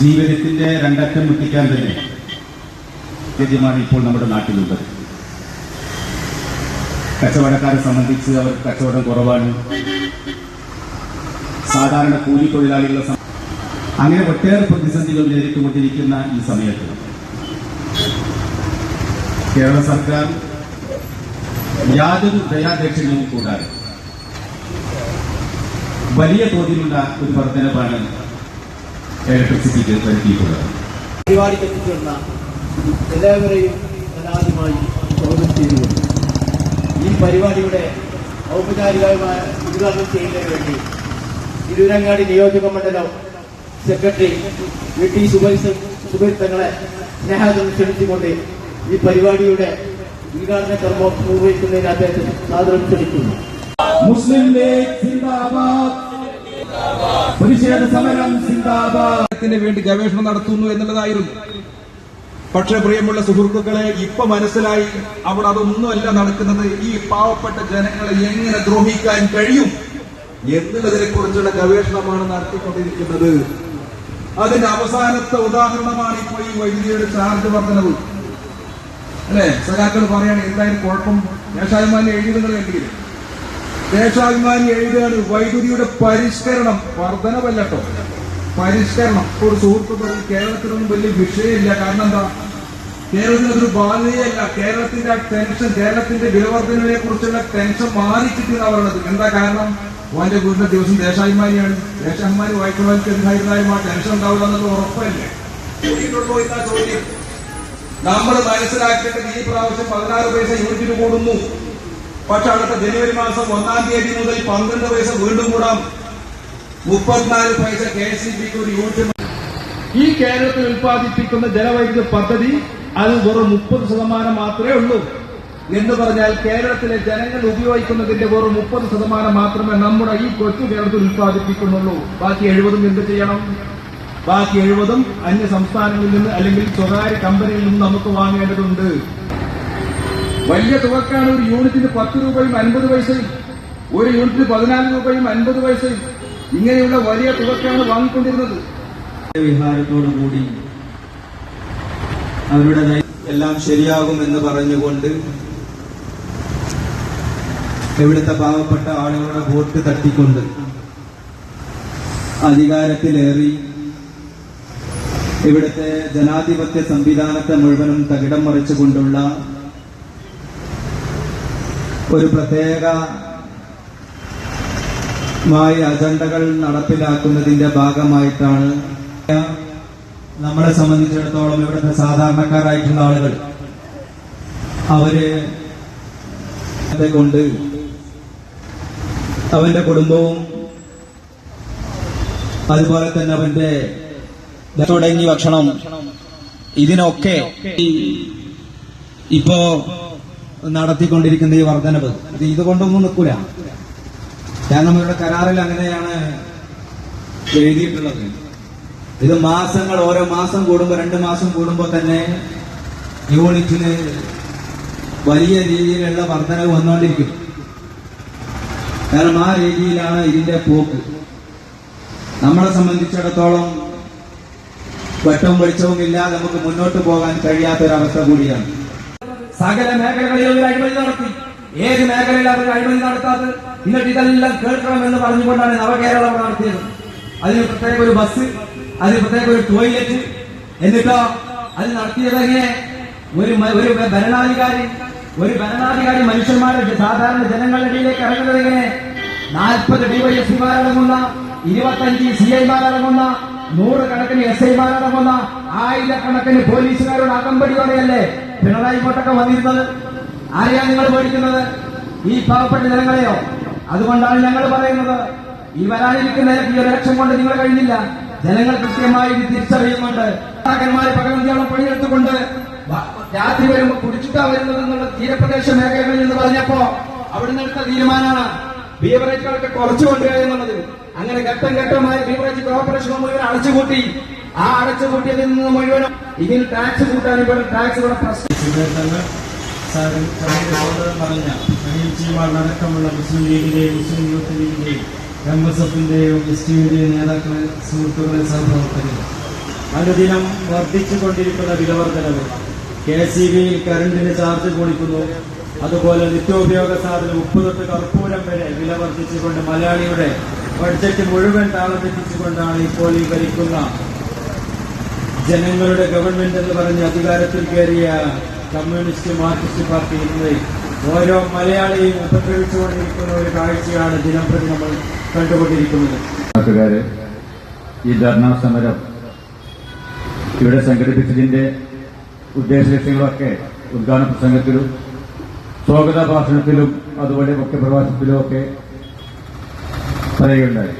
ജീവിതത്തിന്റെ രണ്ടറ്റം മുട്ടിക്കാൻ തന്നെ ഗതിമാർ ഇപ്പോൾ നമ്മുടെ നാട്ടിലുള്ളത്. കച്ചവടക്കാരെ സംബന്ധിച്ച് അവർക്ക് കച്ചവടം കുറവാണ്. സാധാരണ കൂലി തൊഴിലാളികളെ അങ്ങനെ ഒട്ടേറെ പ്രതിസന്ധികൾ നേരിട്ടുകൊണ്ടിരിക്കുന്ന ഈ സമയത്ത് കേരള സർക്കാർ യാതൊരു ദയാദക്ഷിണവും കൂടാതെ വലിയ തോതിലുള്ള ഒരു വർധനവാണ് ഇലക്ട്രിസിറ്റിക്ക് നൽകിയിട്ടുള്ളത് പരിപാടിക്ക് എത്തിച്ചേർന്ന എല്ലാവരെയും അനാദ്യമായി സ്വാഗതം ചെയ്തുകൊണ്ട് ഈ പരിപാടിയുടെ ഔപചാരികമായ ഉദ്ഘാടനം ചെയ്യുന്നതിന് വേണ്ടി തിരൂരങ്ങാടി നിയോജക മണ്ഡലം സെക്രട്ടറി വി ടി സുബൈസ് സുബൈർ തങ്ങളെ സ്നേഹം ക്ഷണിച്ചുകൊണ്ട് ഈ പരിപാടിയുടെ ഉദ്ഘാടന കർമ്മം നിർവഹിക്കുന്നതിന് അദ്ദേഹത്തെ സാദരം ക്ഷണിക്കുന്നു. മുസ്ലിം ലീഗ് പ്രതിഷേധ സമരം സിന്ദാബാദ് ത്തിന് വേണ്ടി ഗവേഷണം നടത്തുന്നു എന്നുള്ളതായിരുന്നു. പക്ഷേ പ്രിയമുള്ള സുഹൃത്തുക്കളെ ഇപ്പൊ മനസ്സിലായി അവിടെ അതൊന്നുമല്ല നടക്കുന്നത്. ഈ പാവപ്പെട്ട ജനങ്ങളെ എങ്ങനെ ദ്രോഹിക്കാൻ കഴിയും എന്നുള്ളതിനെ കുറിച്ചുള്ള ഗവേഷണമാണ് നടത്തിക്കൊണ്ടിരിക്കുന്നത്. അതിന്റെ അവസാനത്തെ ഉദാഹരണമാണ് ഇപ്പോൾ ഈ വൈദ്യുതിയുടെ ചാർജ് വർധനവ് അല്ലെ? സഖാക്കൾ പറയാണ് എന്തായാലും കുഴപ്പം. ദേശാഭിമാനി എഴുതി നിങ്ങൾ ദേശാഭിമാനി എഴുതുകയാണ് വൈദ്യുതിയുടെ പരിഷ്കരണം. വർധനവല്ലട്ടോ. പരിഷ്കരണം. ഒരു സുഹൃത്ത് പറഞ്ഞു കേരളത്തിനൊന്നും വലിയ വിഷയമില്ല. കാരണം എന്താ? കേരളത്തിന് അതൊരു ബാധ്യതയല്ല. കേരളത്തിന്റെ ആ ടെൻഷൻ കേരളത്തിന്റെ വിലവർദ്ധനവിനെ കുറിച്ചുള്ള ടെൻഷൻ മാറി പറയുന്നത്. എന്താ കാരണം? ഓന്റെ വീടിന്റെ ദിവസം ദേശാഭിമാനിയാണ്. ദേശാഭിമാനി വായിക്കുന്നവർക്ക് എന്തായിരുന്നാലും ആ ടെൻഷൻ ഉണ്ടാവില്ല എന്നുള്ള ഉറപ്പല്ലേ? നമ്മൾ മനസ്സിലാക്കേണ്ടത് ഈ പ്രാവശ്യം പതിനാറ് പൈസ യൂണിറ്റിന് കൂടുന്നു. പക്ഷെ അടുത്ത ജനുവരി മാസം ഒന്നാം തീയതി മുതൽ പന്ത്രണ്ട് പൈസ വീണ്ടും കൂടാം. മുപ്പത്തിനാല് പൈസ കെ എസ് ഒരു യൂണിറ്റ് ഈ കേരളത്തിൽ ഉൽപ്പാദിപ്പിക്കുന്ന ജലവൈദ്യുത പദ്ധതി അത് വെറും മുപ്പത് ശതമാനം മാത്രമേ ഉള്ളൂ. എന്ന് പറഞ്ഞാൽ കേരളത്തിലെ ജനങ്ങൾ ഉപയോഗിക്കുന്നതിന്റെ വെറും മുപ്പത് ശതമാനം മാത്രമേ നമ്മുടെ ഈ കൊച്ചു കേരളത്തിൽ ഉൽപ്പാദിപ്പിക്കുന്നുള്ളൂ. ബാക്കി എഴുപതും എന്ത് ചെയ്യണം? ബാക്കി എഴുപതും അന്യ സംസ്ഥാനങ്ങളിൽ നിന്ന് അല്ലെങ്കിൽ സ്വകാര്യ കമ്പനിയിൽ നിന്ന് നമുക്ക് വാങ്ങേണ്ടതുണ്ട്. വലിയ തുകക്കാണ് ഒരു യൂണിറ്റിന് പത്ത് രൂപയും അൻപത് പൈസയും. ഒരു യൂണിറ്റിന് പതിനാല് രൂപയും അൻപത് പൈസയും. ഇങ്ങനെയുള്ള വലിയ തുകക്കാണ് വാങ്ങിക്കൊണ്ടിരുന്നത്. വിഹാരത്തോടുകൂടി അവരുടെ എല്ലാം ശരിയാകും എന്ന് പറഞ്ഞുകൊണ്ട് ഇവിടുത്തെ പാവപ്പെട്ട ആളുകളുടെ വോട്ട് തട്ടിക്കൊണ്ട് അധികാരത്തിലേറി ഇവിടുത്തെ ജനാധിപത്യ സംവിധാനത്തെ മുഴുവനും തകിടം മറിച്ചുകൊണ്ടുള്ള ഒരു പ്രത്യേക മായ അജണ്ടകൾ നടപ്പിലാക്കുന്നതിന്റെ ഭാഗമായിട്ടാണ് നമ്മളെ സംബന്ധിച്ചിടത്തോളം ഇവിടുത്തെ സാധാരണക്കാരായിട്ടുള്ള ആളുകൾ. അവർ കൊണ്ട് അവന്റെ കുടുംബവും അതുപോലെ തന്നെ അവന്റെ തുടങ്ങി ഭക്ഷണം ഇതിനൊക്കെ ഇപ്പോ നടത്തിക്കൊണ്ടിരിക്കുന്ന ഈ വർധനവ് ഇത് ഇതുകൊണ്ടൊന്നും നിൽക്കൂല. കാരണം ഇവരുടെ കരാറിൽ അങ്ങനെയാണ് എഴുതിയിട്ടുള്ളത്. ഇത് മാസങ്ങൾ ഓരോ മാസം കൂടുമ്പോൾ രണ്ട് മാസം കൂടുമ്പോൾ തന്നെ യൂണിറ്റിന് വലിയ രീതിയിലുള്ള വർധനവ് വന്നുകൊണ്ടിരിക്കും. കാരണം ആ രീതിയിലാണ് ഇതിന്റെ പോക്ക്. നമ്മളെ സംബന്ധിച്ചിടത്തോളം വെട്ടവും വെളിച്ചവും ഇല്ലാതെ നമുക്ക് മുന്നോട്ട് പോകാൻ കഴിയാത്തൊരവസ്ഥ കൂടിയാണ്. സകല മേഖലകളിലും അഴിമതി നടത്തി. ഏത് മേഖലയിൽ അവർ അഴിമതി നടത്താത്തത്? എന്നിട്ട് ഇതെല്ലാം കേൾക്കണമെന്ന് പറഞ്ഞുകൊണ്ടാണ് നവകേരളം നടത്തിയത്. അതിന് പ്രത്യേക ഒരു ബസ് അതിന് പ്രത്യേക ഒരു ടോയ്ലറ്റ് എന്നിട്ടോ അത് നടത്തിയതെങ്ങനെ ഒരു ഒരു ഭരണാധികാരി ഒരു ഭരണാധികാരി മനുഷ്യന്മാരുടെ സാധാരണ ജനങ്ങളുടെ ഇടയിലേക്ക് ഇറങ്ങുന്നത് എങ്ങനെ? നാൽപ്പത് ഡിവൈഎസ്പിമാരടങ്ങുന്ന ഇരുപത്തഞ്ച് സി ഐമാരടങ്ങുന്ന നൂറുകണക്കിന് എസ് ഐമാരടങ്ങുന്ന ആയിരക്കണക്കിന് പോലീസുകാരുടെ അകമ്പടിയോടെയല്ലേ പിണറായി കോട്ടൊക്കെ വന്നിരുന്നത് ആരെയാണ് നിങ്ങൾ പേടിക്കുന്നത്? ഈ പാവപ്പെട്ട ജനങ്ങളെയോ? അതുകൊണ്ടാണ് ഞങ്ങൾ പറയുന്നത്. ഈ വരാനിരിക്കുന്ന ഈ ഒരു ലക്ഷം കൊണ്ട് നിങ്ങൾ കഴിഞ്ഞില്ല. ജനങ്ങൾ കൃത്യമായി തിരിച്ചറിയുന്നുണ്ട്. നേതാക്കന്മാരെ പകലന്തിയോളം പണിയെടുത്തുകൊണ്ട് രാത്രി വരുമ്പോൾ കുടിച്ചിട്ടാ വരുന്നത് എന്നുള്ള തീരപ്രദേശ മേഖലകളിൽ എന്ന് പറഞ്ഞപ്പോ അവിടുന്ന് എടുത്ത തീരുമാനമാണ് ബീവറേജുകളൊക്കെ കുറച്ചു കൊണ്ടുവരിക എന്നുള്ളത് അങ്ങനെ ഘട്ടം ഘട്ടമായി ബീവറേജ് കോർപ്പറേഷൻ മുഴുവൻ അടച്ചുപൂട്ടി. ആ അടച്ചുപൂട്ടിയതിൽ നിന്ന് മുഴുവൻ ഇതിൽ ടാക്സ് കൂട്ടാൻ ഇവിടെ ടാക്സ് പ്രശ്നം അടക്കമുള്ള മുസ്ലിം ലീഗിന്റെയും മുസ്ലിം യൂത്ത് ലീഗിന്റെയും എം എസ് എഫിന്റെയും എസ് ടിയുടെയും നേതാക്കളെ സുഹൃത്തുക്കളെ സഹപ്രവർത്തകർ അനുദിനം വർദ്ധിച്ചുകൊണ്ടിരിക്കുന്ന വിലവർദ്ധനവ്. കെ സി ബിയിൽ കറണ്ടിന് ചാർജ് കൂടിക്കുന്നു. അതുപോലെ നിത്യോപയോഗ സാധനം ഉപ്പ് തൊട്ട് കർപ്പൂരം വരെ വില വർദ്ധിച്ചുകൊണ്ട് മലയാളിയുടെ ബഡ്ജറ്റ് മുഴുവൻ താളം തെറ്റിച്ചുകൊണ്ടാണ് ഇപ്പോൾ ഈ ഭരിക്കുന്ന ജനങ്ങളുടെ ഗവൺമെന്റ് എന്ന് പറഞ്ഞ് അധികാരത്തിൽ കയറിയ കമ്മ്യൂണിസ്റ്റ് മാർക്സിസ്റ്റ് പാർട്ടി ഇന്ന് ഓരോ മലയാളിയും ഉപദ്രവിച്ചുകൊണ്ടിരിക്കുന്ന ഒരു കാഴ്ചയാണ് ദിനം പ്രതി നമ്മൾ കണ്ടുകൊണ്ടിരിക്കുന്നത്. നാട്ടുകാര് ഈ ധർണാ സമരം ഇവിടെ സംഘടിപ്പിച്ചതിന്റെ ഉദ്ദേശലക്ഷ്യങ്ങളൊക്കെ ഉദ്ഘാടന പ്രസംഗത്തിലും സ്വാഗത ഭാഷണത്തിലും അതുപോലെ മുഖ്യപ്രഭാഷണത്തിലും ഒക്കെ പറയുകയുണ്ടായി.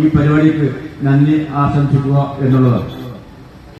ഈ പരിപാടിക്ക് നന്ദി ആശംസിക്കുക എന്നുള്ളതാണ്.